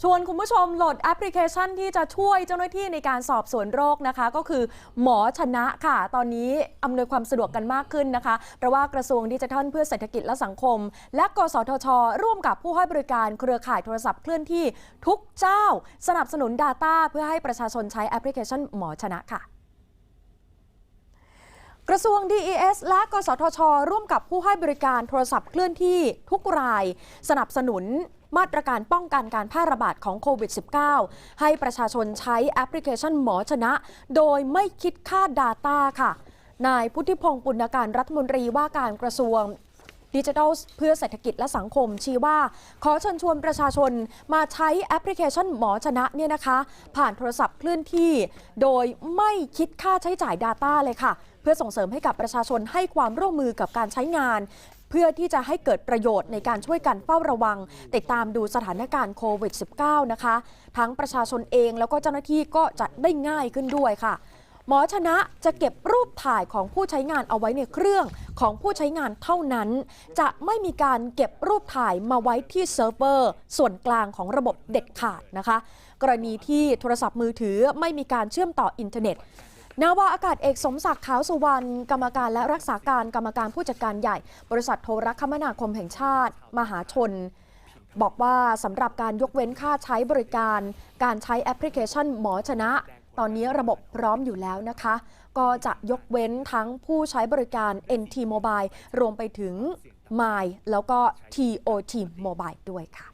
ชวนคุณผู้ชมโหลดแอปพลิเคชันที่จะช่วยเจ้าหน้าที่ในการสอบสวนโรคนะคะ ก็คือหมอชนะค่ะ ตอนนี้อำนวยความสะดวกกันมากขึ้นนะคะ เพราะว่ากระทรวงดิจิทัลเพื่อเศรษฐกิจและสังคม และกสทช ร่วมกับผู้ให้บริการเครือข่ายโทรศัพท์เคลื่อนที่ทุกเจ้า สนับสนุน Data เพื่อให้ประชาชนใช้แอปพลิเคชันหมอชนะค่ะกระทรวง DES และกสทช ร่วมกับผู้ให้บริการโทรศัพท์เคลื่อนที่ทุกราย สนับสนุน มาตรการป้องกันการแพร่ระบาดของโควิด -19 ให้ประชาชนใช้แอปพลิเคชันหมอชนะ โดยไม่คิดค่า Data ค่ะ นายพุทธิพงศ์ปุณการรัฐมนตรีว่าการกระทรวงดิจิทัลเพื่อเศรษฐกิจและสังคมชี้ว่า ขอเชิญชวนประชาชนมาใช้แอปพลิเคชันหมอชนะเนี่ยนะคะ ผ่านโทรศัพท์เคลื่อนที่ โดยไม่คิดค่าใช้จ่าย Data เลยค่ะ เพื่อส่งเสริมให้กับประชาชนให้ความร่วมมือกับการใช้งาน เพื่อที่จะให้เกิดประโยชน์ในการช่วยกันเฝ้าระวัง ติดตามดูสถานการณ์โควิด -19 นะคะ ทั้งประชาชนเองแล้วก็เจ้าหน้าที่ก็จะได้ง่ายขึ้นด้วยค่ะ หมอชนะจะเก็บรูปถ่ายของผู้ใช้งานเอาไว้ในเครื่องของผู้ใช้งานเท่านั้น จะไม่มีการเก็บรูปถ่ายมาไว้ที่เซิร์ฟเวอร์ ส่วนกลางของระบบเด็ดขาดนะคะ กรณีที่โทรศัพท์มือถือไม่มีการเชื่อมต่ออินเทอร์เน็ต นาวาอากาศเอกสมศักดิ์ขาวสุวรรณกรรมการและรักษาการกรรมการผู้จัดการใหญ่ บริษัทโทรคมนาคมแห่งชาติ มหาชน บอกว่าสำหรับการยกเว้นค่าใช้บริการ การใช้แอปพลิเคชันหมอชนะ ตอนนี้ระบบพร้อมอยู่แล้วนะคะ ก็จะยกเว้นทั้งผู้ใช้บริการ NT Mobile รวมไปถึง My แล้วก็ TOT Mobile ด้วยค่ะ